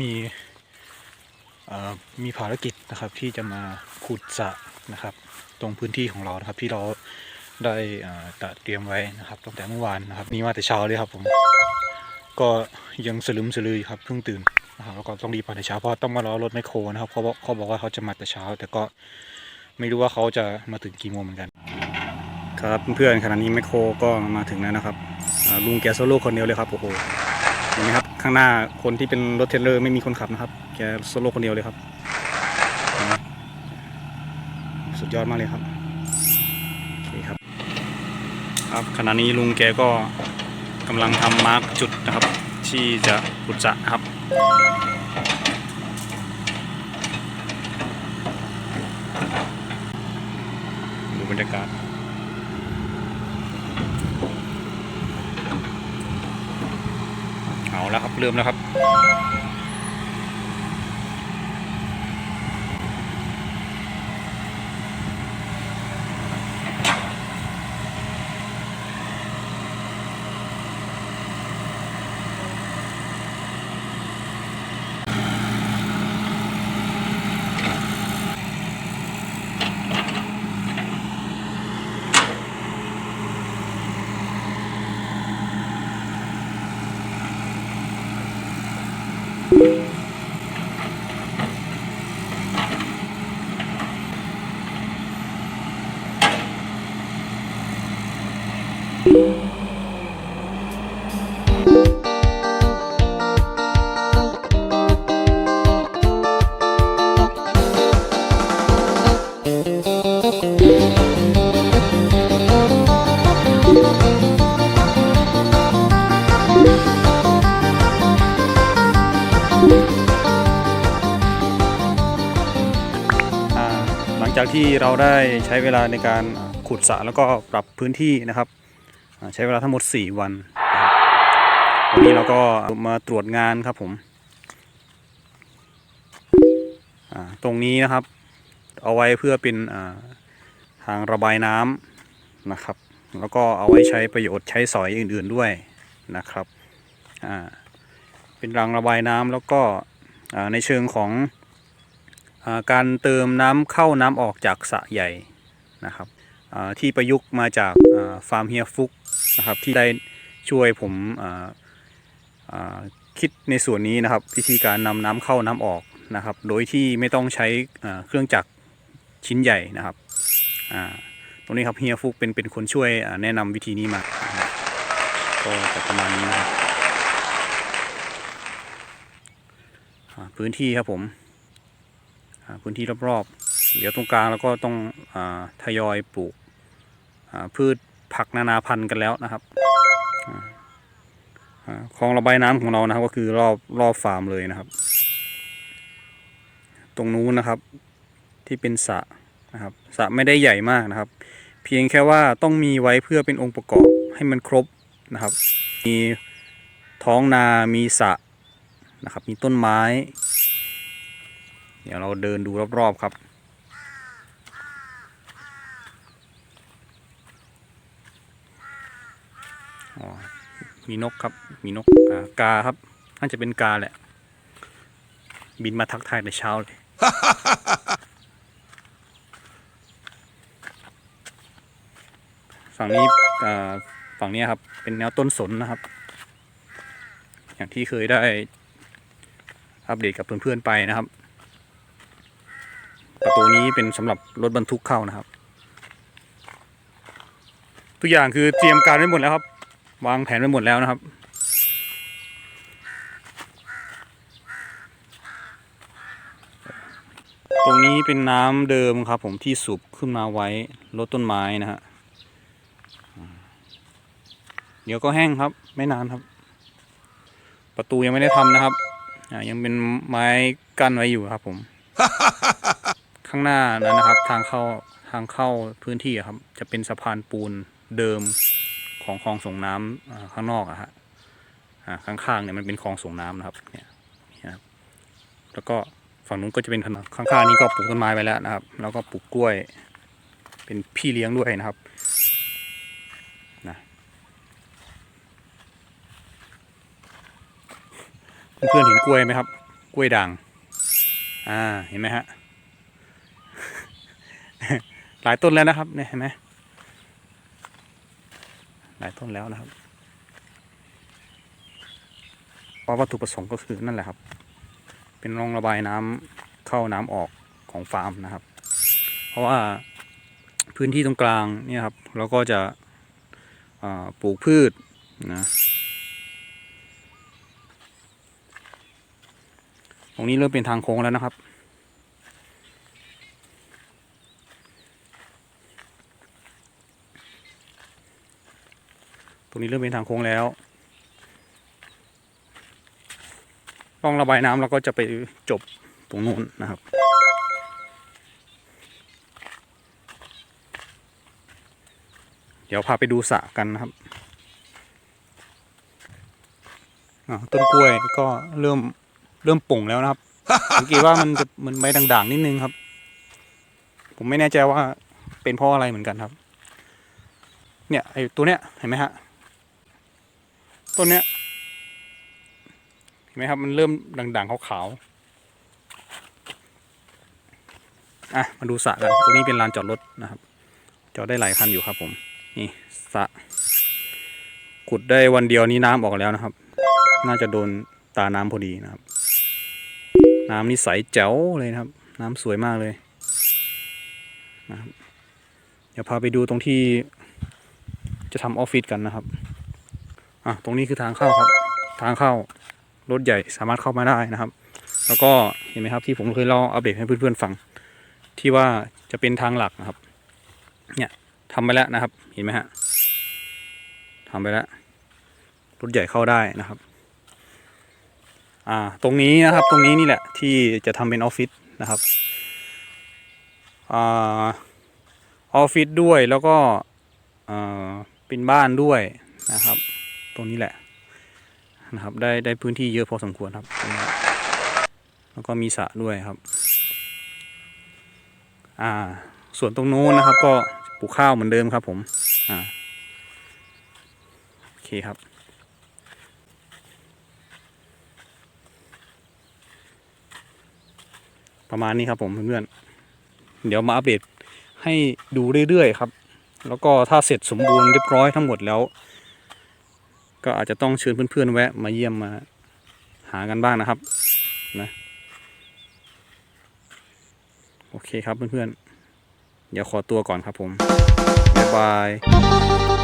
มีมีภารกิจนะครับที่จะมาขุดสระนะครับ ตรงพื้นที่ของเรานะครับที่เราได้เตัดเตรียมไว้นะครับตั้งแต่เมื่อวานนะครับนี่มาแต่เช้าเลยครับผมก็ยังสลึมสลือครับเพิ่งตื่นนะครับแล้วก็ต้องรีบมาแต่เช้าเพราะต้องมารอรถไมโครนะครับเขาบอกเขาบอกว่าเขาจะมาแต่เช้า แต่ก็ไม่รู้ว่าเขาจะมาถึงกี่โมงเหมือนกัน ครับเพื่อนๆขณะนี้แมโครก็มาถึงแล้วนะครับลุงแกโซโล่คนเดียวเลยครับโอ้โห ห็นไหมครับ ข้างหน้าคนที่เป็นรถเทรลเลอร์ไม่มีคนขับนะครับ แกโซโล่คนเดียวเลยครับ สุดยอดมากเลยครับโอเคครับ ครับขณะนี้ลุงแกก็กำลังทำมาร์กจุดนะครับ ที่จะขุดสระนะครับดูบรรยากาศ เอาแล้วครับเริ่มแล้วครับ หลังจากที่เราได้ใช้เวลาในการขุดสระแล้วก็ปรับพื้นที่นะครับ ใช้เวลาทั้งหมด 4 วัน วันนี้เราก็มาตรวจงานครับผมตรงนี้นะครับ เอาไว้เพื่อเป็นทางระบายน้ำนะครับ แล้วก็เอาไว้ใช้ประโยชน์ใช้สอยอื่น ๆด้วยนะครับเป็นรางระบายน้ำแล้วก็ในเชิงของอการเติมน้ำเข้าน้ำออกจากสระใหญ่นะครับที่ประยุกต์มาจากฟาร์มเฮียฟุกนะครับที่ได้ช่วยผม คิดในส่วนนี้นะครับ วิธีการนำน้ำเข้าน้ำออกนะครับ โดยที่ไม่ต้องใช้เครื่องจักรชิ้นใหญ่นะครับตรงนี้ครับเฮียฟุกเป็นเป็นคนช่วยแนะนำวิธีนี้มาก็จะประมาณนี้นะครับพื้นที่ครับผมพื้นที่รอบๆ เดี๋ยวตรงกลางแล้วก็ต้องอทยอยปลูกพืชผักนานาพันธุ์กันแล้วนะครับ คลองระบายน้ำของเรานะครับ ก็คือรอบรอบฟาร์มเลยนะครับ ตรงนู้นนะครับที่เป็นสระนะครับสระไม่ได้ใหญ่มากนะครับ เพียงแค่ว่าต้องมีไว้เพื่อเป็นองค์ประกอบให้มันครบนะครับ มีท้องนามีสระนะครับ มีต้นไม้ เดี๋ยวเราเดินดูรอบๆครับอ๋อ มีนกครับ มีนกกาครับ น่าจะเป็นกาแหละ บินมาทักทายแต่เช้าเลย ฝั่งนี้ฝั่งนี้ครับ เป็นแนวต้นสนนะครับ อย่างที่เคยได้อัปเดตกับเพื่อนๆไปนะครับ ประตูนี้เป็นสำหรับรถบรรทุกเข้านะครับ ทุกอย่างคือเตรียมการไว้หมดแล้วครับ วางแผนไว้หมดแล้วนะครับ ตรงนี้เป็นน้ำเดิมครับผมที่สูบขึ้นมาไว้ลดต้นไม้นะฮะเดี๋ยวก็แห้งครับ ไม่นานครับ ประตูยังไม่ได้ทำนะครับยังเป็นไม้กั้นไว้อยู่ครับผม ข้างหน้านั้นนะครับ ทางเข้าทางเข้าพื้นที่ครับ จะเป็นสะพานปูนเดิม ของคลองส่งน้ำอ่าข้างนอกอะฮะอ่าข้างๆเนี่ยมันเป็นคลองส่งน้ำนะครับเนี่ยนี่ครับ แล้วก็ฝั่งนู้นก็จะเป็นถนนข้างๆนี้ก็ปลูกต้นไม้ไปแล้วนะครับ แล้วก็ปลูกกล้วย เป็นพี่เลี้ยงด้วยนะครับนะเพื่อนๆเห็นกล้วยไหมครับ กล้วยด่างอ่าเห็นไหมฮะหลายต้นแล้วนะครับเนี่ยเห็นไหม หลายต้นแล้วนะครับเพราะวัตถุประสงค์ก็คือนั่นแหละครับ เป็นร่องระบายน้ำเข้าน้ำออกของฟาร์มนะครับ เพราะว่าพื้นที่ตรงกลางเนี่ยครับเราก็จะปลูกพืชนะตรงนี้เริ่มเป็นทางโค้งแล้วนะครับ รงนี้เริ่มเป็นทางโค้งแล้วร่องระบายน้ำเราก็จะไปจบตรงนู้นนะครับเดี๋ยวพาไปดูสระกันนะครับ ต้นกล้วยก็เริ่มเริ่มป่งแล้วนะครับสังเกตว่ามันจะเหมันใบด่างๆนิดนึงครับ ผมไม่แน่ใจว่าเป็นเพราะอะไรเหมือนกันครับ เนี่ยไอ้ตัวเนี้ยเห็นไหมฮะ ต้นเนี้ยเห็นไหมครับมันเริ่มด่างๆขาวๆอะมาดูสระกันตรงนี้เป็นลานจอดรถนะครับ จอดได้หลายคันอยู่ครับ ผม นี่สระขุดได้วันเดียวนี้น้ำออกแล้วนะครับ น่าจะโดนตาน้ำพอดีนะครับ น้ำนี่ใสแจ๋วเลยนะครับ น้ำสวยมากเลยนะครับเดี๋ยวพาไปดูตรงที่จะทำออฟฟิศกันนะครับ อะตรงนี้คือทางเข้าครับ ทางเข้ารถใหญ่สามารถเข้ามาได้นะครับ แล้วก็เห็นไหมครับที่ผมเคยเล่าอัปเดตให้เพื่อนๆฟัง ที่ว่าจะเป็นทางหลักนะครับ เนี่ยทำไปแล้วนะครับ เห็นไหมฮะทำไปแล้วรถใหญ่เข้าได้นะครับอ่าตรงนี้นะครับตรงนี้นี่แหละที่จะทำเป็นออฟฟิศนะครับอ่าออฟฟิศด้วยแล้วก็อ่าเป็นบ้านด้วยนะครับ ตรงนี้แหละนะครับ ได้ได้พื้นที่เยอะพอสมควรครับ แล้วก็มีสระด้วยครับ อ่า ส่วนตรงโน้นนะครับ ก็ปลูกข้าวเหมือนเดิมครับ ผม อ่าโอเคครับประมาณนี้ครับผมเพื่อนๆ เดี๋ยวมาอัปเดตให้ดูเรื่อยๆครับ แล้วก็ถ้าเสร็จสมบูรณ์เรียบร้อยทั้งหมดแล้ว ก็อาจจะต้องเชิญเพื่อนๆแวะมาเยี่ยมมาหากันบ้างนะครับนะโอเคครับเพื่อนๆ เดี๋ยวขอตัวก่อนครับผม บ๊ายบาย